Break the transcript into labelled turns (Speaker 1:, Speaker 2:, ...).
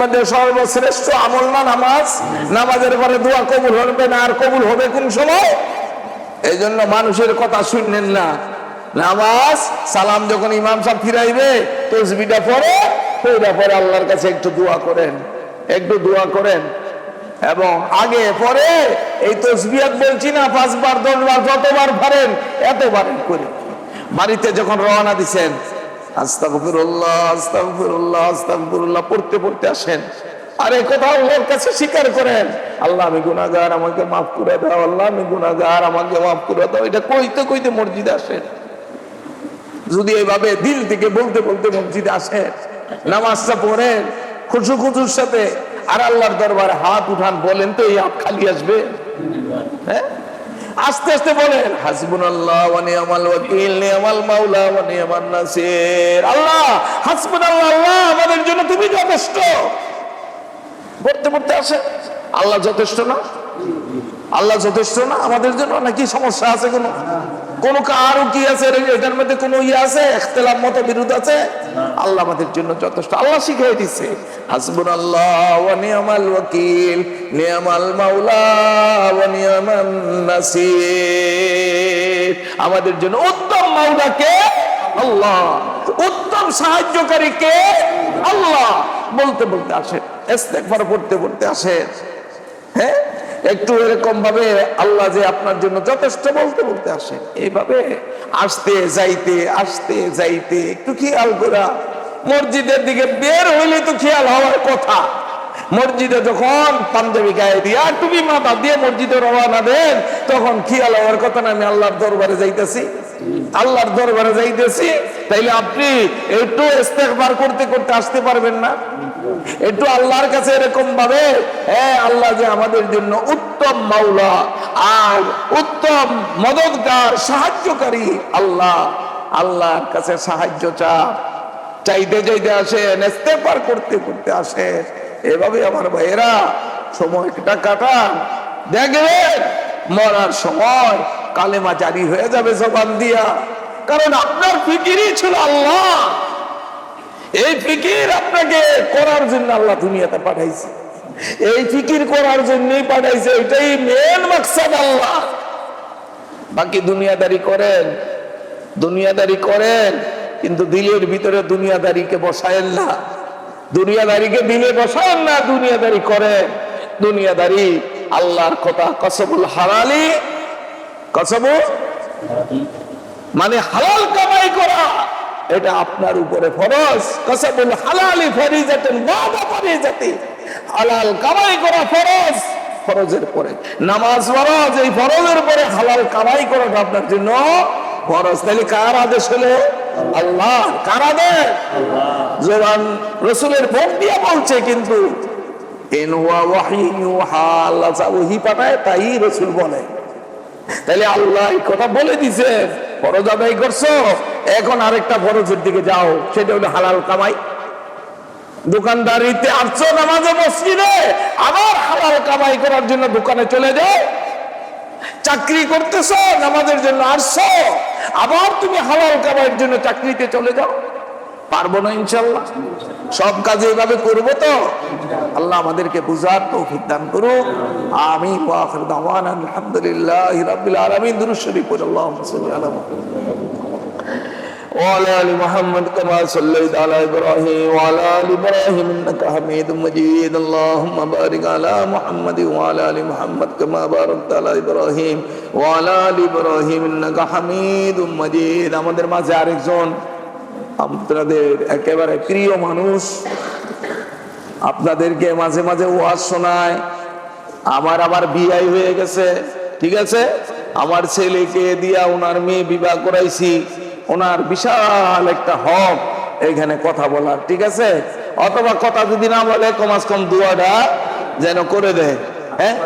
Speaker 1: মধ্যে সর্বশ্রেষ্ঠ আমল না নামাজ, নামাজের পরে দোয়া কবুল হবে না, আর কবুল হবে কোন সময়? এই জন্য মানুষের কথা শুনলেন না। নামাজ, সালাম যখন ইমাম সাহেব ফিরাইবে তসবিটা পরে ওইটা পরে আল্লাহর কাছে একটু দোয়া করেন, একটু দোয়া করেন। এবং আগে পরে এই তসবিয়াত বলছি না, পাঁচবার, দশবার, যতবার পারেন এতবার করে বাড়িতে যখন রওনা দিছেন আস্তাগফিরুল্লাহ আস্তাগফিরুল্লাহ আস্তাগফিরুল্লাহ, পড়তে পড়তে আসেন। আরে কোথাও আল্লাহর কাছে স্বীকার করেন। আল্লাহ, আমি গুনাহগার, আমাকে মাফ করে দাও। আল্লাহ, আমি গুনাহগার, আমাকে মাফ করে দাও। এটা কইতে কইতে মসজিদে আসেন। যদি এইভাবে দিল থেকে বলতে বলতে মসজিদে আসেন, নামাজটা পড়েন খুশু খুশুর সাথে, আর আল্লাহর দরবারে হাত উঠান, বলেন তো এই হাত খালি আসবে? হ্যাঁ? আস্তে আস্তে বলেন হাসবুন আল্লাহ নিয়ামাল ওয়াকিল নিয়ামাল মাওলা ওয়া নিয়ামান নাসির। আল্লাহ হাসবুনাল্লাহ আল্লাহ আমাদের জন্য তুমি যথেষ্ট। পড়তে পড়তে আসে আল্লাহ যথেষ্ট না? আল্লাহ যথেষ্ট না? আমাদের জন্য নাকি সমস্যা আছে কোনো? কোন কারও কি আছে? এটার মধ্যে কোনো ইয়ে আছে? ইখতিলাফ মত বিরোধ আছে আল্লাহ আমাদের জন্য যথেষ্ট। আল্লাহ শিখিয়ে দিচ্ছে হাসবুন আল্লাহ ওয়া নিয়ামাল ওয়াকিল নিয়ামাল মাওলা ওয়া নিয়ামান নাসির। আমাদের জন্য উত্তম মাওলা কে? আল্লাহ। উত্তম সাহায্যকারী কে? আল্লাহ। বলতে বলতে আসে ইস্তেগফার পড়তে পড়তে আসে হ্যাঁ? একটু এরকম ভাবে আল্লাহ যে আপনার জন্য যথেষ্ট বলতে বলতে আসেন এইভাবে আসতে, যাইতে আসতে, যাইতে, একটু খেয়াল করা। মসজিদের দিকে বের হইলে তো খেয়াল হওয়ার কথা। মসজিদে যখন পাঞ্জাবি গায়ে দিয়ে আর টুপি মাথা দিয়ে মসজিদে রওনা দেন, তখন খেয়াল হওয়ার কথা না, আমি আল্লাহর দরবারে যাইতেছি। আল্লাহর দরবারে যাইতেছি, তাইলে আপনি একটু ইস্তেগফার করতে করতে আসতে পারবেন না। একটু আল্লাহর কাছে এরকম ভাবে হ্যাঁ আল্লাহ যে আমাদের জন্য উত্তম মাওলা আর উত্তম মদতগার সাহায্যকারী আল্লাহ, আল্লাহর কাছে সাহায্য চা চাইতে চাইতে আসেন ইস্তেগফার করতে করতে আসেন এভাবে আমার ভাইয়েরা সময়টা কাটান। দেখবেন, মরার সময় কালেমা জারি হয়ে যাবে জবান দিয়া। কারণ আপনার ফিকিরই ছিল আল্লাহ। এই ফিকির আপনাকে করার জন্য আল্লাহ দুনিয়াতে পাঠাইছে। এই ফিকির করার জন্যই পাঠাইছে, এটাই মেন মাকসাদ আল্লাহ। বাকি দুনিয়াদারি করেন দুনিয়াদারি করেন, কিন্তু দিলের ভিতরে দুনিয়াদারিকে বসায়েন না। দুনিয়াদারিকে দিলে বসায়েন না, দুনিয়াদারি করেন। দুনিয়াদারি আল্লাহর কথা, কসবুল হারালি কসবুল? মানে হালাল কামাই করা। এটা আপনার উপরে ফরজ। কসবুল হালালি ফরিজাতুন, বাদা ফরিজাতি। হালাল কামাই করা ফরজ, ফরজের পরে। নামাজ ফরজ, এই ফরজের পরে হালাল কামাই করাটা আপনার জন্য ফরজ। তাহলে কার আদেশ হলো? আল্লাহ। কার আদেশ? জোবান রসুলের মুখ দিয়ে বলছে, কিন্তু তাই রসুল বলে। তাহলে আল্লাহ এই কথা বলে দিছে। ফরজ আদায় করছ? এখন আরেকটা ফরজের দিকে যাও, সেটা হলো হালাল কামাই। দোকানদারিতে আসছো নামাজে মসজিদে, আবার হালাল কামাই করার জন্য দোকানে চলে যাও। চাকরি করতেছো, নামাজের জন্য আসছো, আবার তুমি হালাল কামাইয়ের জন্য চাকরিতে চলে যাও। পারব না ইনশাল্লাহ। সব কাজে এভাবে করব তো? আল্লাহ আমাদেরকে বুঝার তৌফিক দান করুক। আমি আলহামদুলিল্লাহি রাব্বিল আলামিন। দুরূদ শরীফ পড়ে وعلى ال محمد كما صليت على ابراهيم وعلى ال ابراهيم انك حميد مجيد اللهم بارك على محمد وعلى ال محمد كما باركت على ابراهيم وعلى ال ابراهيم انك حميد مجيد আমাদের মাঝে আরেকজন আপনাদের একেবারে প্রিয় মানুষ আপনাদেরকে মাঝে মাঝে ওয়াজ শোনায় আমার আবার বিয়াই হয়ে গেছে ঠিক আছে আমার ছেলেকে দিয়া ওনার মেয়ে বিবাহ করাইছি ওনার বিশাল একটা হক এখানে কথা বলার, ঠিক আছে? অথবা কথা যদি না বলে কমাস কম দুয়াটা যেন করে দেয় হ্যাঁ?